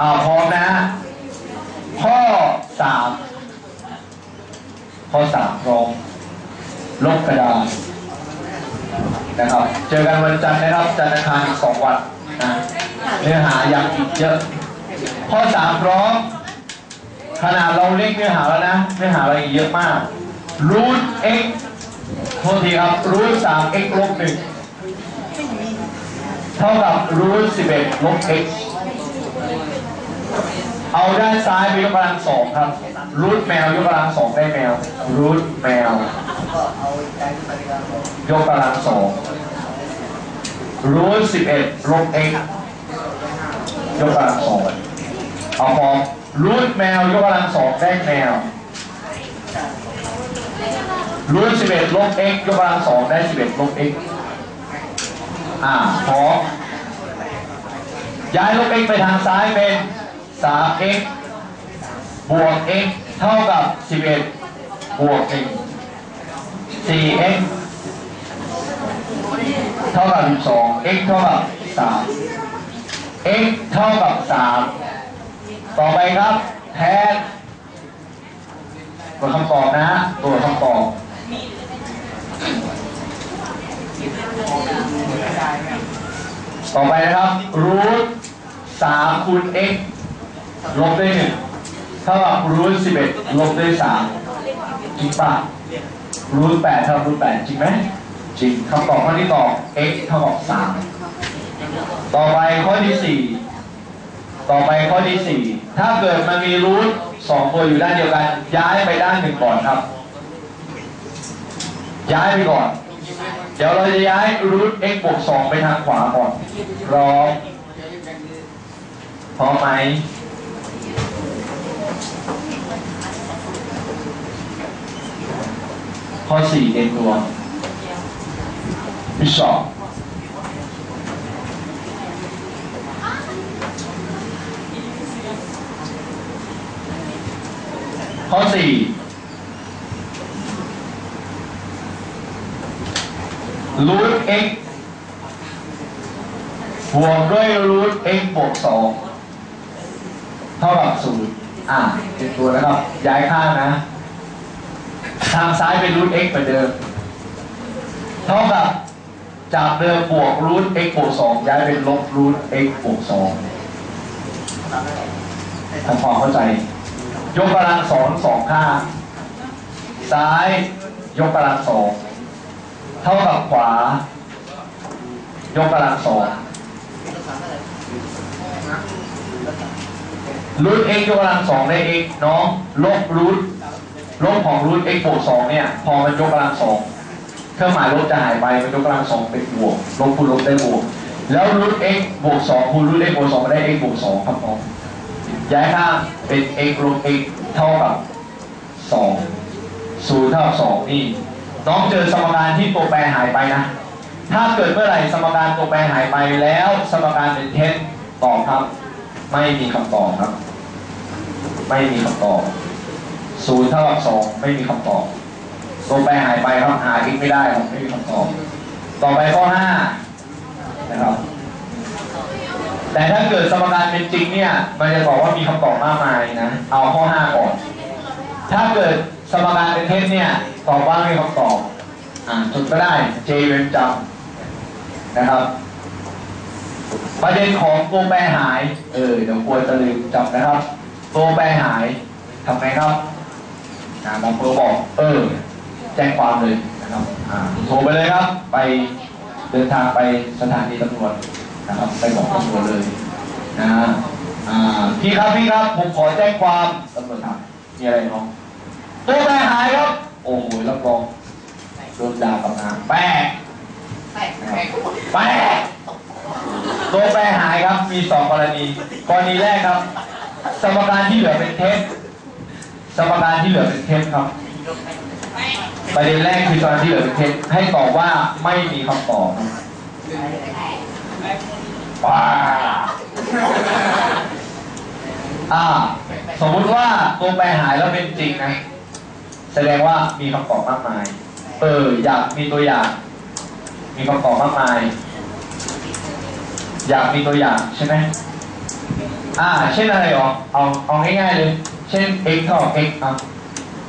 อ่าพร้อมนะฮะข้อสามข้อสามพร้อมลบกระดานนะครับ เจอกันวันจันทร์นะครับ จันทร์อังคารสองวันนะเนื้อหายังอีกเยอะ ข้อสามพร้อมขนาดเราเล็กเนื้อหาแล้วนะ เนื้อหาเราอีกเยอะมากรูท x โทษทีครับรูทสาม x ลบหนึ่งเท่ากับรูทสิบเอ็ดลบ x เอาด้านซ้ายไปยกกำลังสองครับ รูทแมวยกกำลังสองได้แมว รูทแมว ยกกำลังสองรูทสิบเอ็ดลบ x ยกกำลังสองเอาพอรูทแมวยกกำลังสองได้แมว รูทสิบเอ็ดลบ x ยกกำลังสองได้สิบเอ็ดลบ x อ่าพอย้ายลบ x ไปทางซ้ายเป็น 3x บวก x เท่ากับ 11 บวก 1 4x เท่ากับ 12 x เท่ากับ 3 x เท่ากับ 3 ต่อไปครับ แทนตัวคำตอบนะฮะตัวคำตอบต่อไปนะครับรูทสามคูณ x ลบได้หนึ่งเท่ากับรูทสิบเอ็ดลบได้สามจริงป่ะรูทแปดเท่ากับรูทแปดจริงไหมจริงคำตอบข้อที่ตอบ x เท่ากับสามต่อไปข้อที่สี่ต่อไปข้อที่สี่ถ้าเกิดมันมีรูทสองตัวอยู่ด้านเดียวกัน ย้ายไปด้านหนึ่งก่อนครับ ย้ายไปก่อน เดี๋ยวเราจะย้ายรูท x บวก2ไปทางขวาก่อนพร้อมพร้อมไหม ข้อ4เต็มตัวพิชอบข้อ4รูท x บวกด้วยรูท x บวก2เท่ากับศูนย์ อะเป็นตัวนะครับย้ายข้างนะ ทางซ้ายเป็นรูท x เหมือนเดิม เท่ากับจากเดิมบวกรูท x บวก2ย้ายเป็นลบรูท x บวก2ทำความเข้าใจ ยกกำลังสองสองข้าง ซ้ายยกกำลังสองเท่ากับขวา ยกกำลังสอง รูท x ยกกำลังสองได้ x เนาะลบรูทลบของรูท x บวกสองเนี่ย พอมันยกกำลังสองเครื่องหมายลบจะหายไปมันยกกำลังสองเป็นบวกลบคูณลบได้บวก แล้วรูท x บวกสองคูณรูท x บวกสองได้ x บวกสองครับน้องย้ายข้างเป็น x ลบ x เท่ากับสองศูนย์เท่ากับสองนี่น้องเจอสมการที่ตัวแปรหายไปนะ ถ้าเกิดเมื่อไหร่สมการตัวแปรหายไปแล้ว สมการเป็นเท็จตอบครับ ไม่มีคำตอบครับ ไม่มีคำตอบศูนย์เท่ากับสองไม่มีคำตอบตัวแปรหายไปครับหาอีกไม่ได้ครับไม่มีคำตอบ ต่อไปข้อห้านะครับ แต่ถ้าเกิดสมการเป็นจริงเนี่ยมันจะบอกว่ามีคำตอบมากมายนะ เอาข้อห้าก่อนถ้าเกิดสมการเป็นเท็จเนี่ยตอบว่าไม่มีคำตอบอ่านจนก็ได้เจเวนจำนะครับ ประเด็นของตัวแปรหาย เออเดี๋ยวกลัวจะลืมจำนะครับ ตัวแปรหายทำไงครับอ่าหมอเปอร์บอก เออ แจ้งความเลยนะครับอ่าโทรไปเลยครับ ไปเดินทางไปสถานีตำรวจนะครับ ไปบอกตำรวจเลยนะอ่าพี่ครับพี่ครับผมขอแจ้งความตำรวจถามมีอะไรน้องตัวแปรหายครับ โอ้โหรับรองโดนด่ากับงานแปลกแตกแตกแปลก ตัวแปรหายครับมีสองกรณี กรณีแรกครับ สมการที่เหลือเป็นเท็จสมการที่เหลือเป็นเท็จครับ ประเด็นแรกคือสมการที่เหลือเป็นเท็จให้ตอบว่าไม่มีคำตอบครับว้าอ่า สมมุติว่าตัวแปรหายแล้วเป็นจริงนะ แสดงว่ามีคำตอบมากมาย เอออยากมีตัวอย่าง มีคำตอบมากมาย อยากมีตัวอย่างใช่ไหมอ่า เช่นอะไรหรอเอาเอาง่ายๆเลย เช่น x เท่ากับ x อะ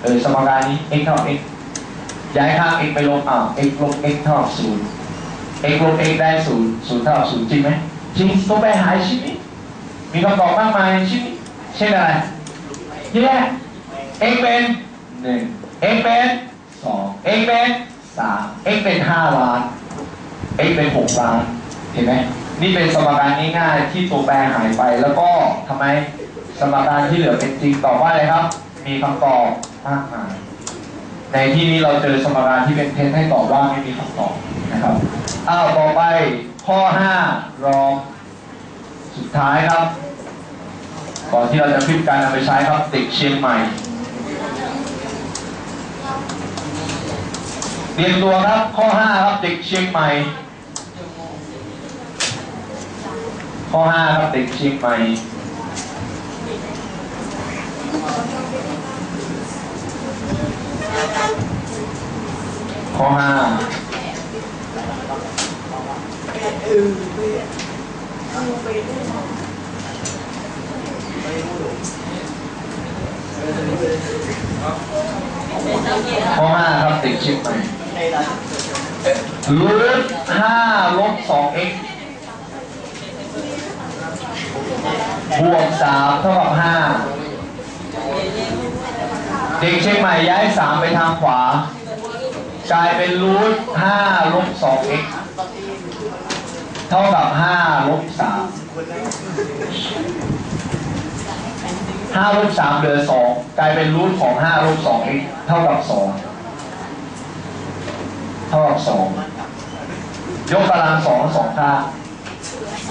เออสมการนี้ x เท่ากับ x ย้ายข้าง x ไปลบอ่า x ลบ x เท่ากับศูนย์ x ลบ x ได้ศูนย์ศูนย์เท่ากับศูนย์จริงไหมจริงตัวแปรหายชิ้นนี้มีคำตอบมากมายชิ้นนี้เช่นอะไรแยก x เป็นหนึ่ง x เป็นสอง x เป็นสาม x เป็นห้าล้าน x เป็นหกล้านเห็นไหม นี่เป็นสมการง่ายๆที่ตัวแปรหายไป แล้วก็ทำไมสมการที่เหลือเป็นจริงตอบว่าอะไรครับ มีคำตอบมากมายในที่นี้เราเจอสมการที่เป็นเท็จให้ตอบว่าไม่มีคำตอบนะครับอ้าวต่อไปข้อ5รองสุดท้ายครับ ก่อนที่เราจะขึ้นการนำไปใช้ครับเด็กเชียงใหม่เรียนตัวครับข้อ5ครับเด็กเชียงใหม่ ข้อ5ครับเด็กเชียงใหม่ข้อ5ข้อ5ครับเด็กเชียงใหม่รูท5ลบ 2x บวก3เท่ากับ5เด็กเชียงใหม่ย้าย3ไปทางขวา กลายเป็นรูท5ลบ 2x เอกเท่ากับ5ลบ3 5ลบ3เหลือ2กลายเป็นรูทของ5ลบ 2x เอกเท่ากับ2เท่ากับ2ยกกำลัง2ทั้งสองข้าง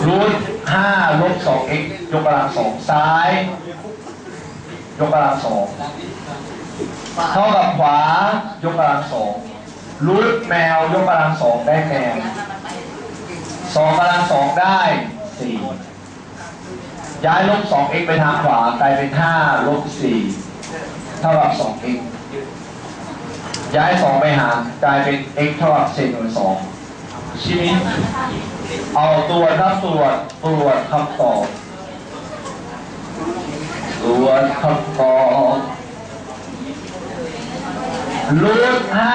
รูท5ลบ 2x ยกกำลัง2ซ้าย ยกกำลัง2เท่ากับขวายกกำลัง2รูทแมวยกกำลัง2ได้แมวสองกำลังสองได้สี่ย้ายลบสอง x ไปทางขวากลายเป็นห้าลบสี่เท่ากับสอง x ย้ายสองไปหารกลายเป็น x เท่ากับเศษหน่วยสอง ชิ้นนี้เอาตัวดับตรวจตรวจคำตอบตรวจคำตอบรูทห้า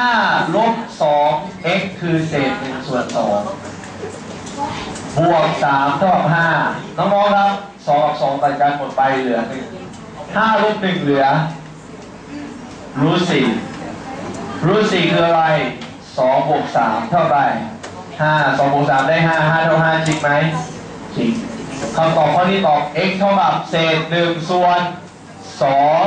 ลบสอง x คือเศษหนึ่งส่วนสองบวกสามเท่ากับห้าน้องๆครับสองกับสองตัดกันหมดไปเหลือหนึ่งห้าลบหนึ่งเหลือรูทสี่รูทสี่คืออะไรสองบวกสามเท่าไหร่ ห้าสองบวกสามได้ห้าห้าเท่าห้าจริงไหมจริงคำตอบข้อนี้ตอบ x เท่ากับเศษหนึ่งส่วนสอง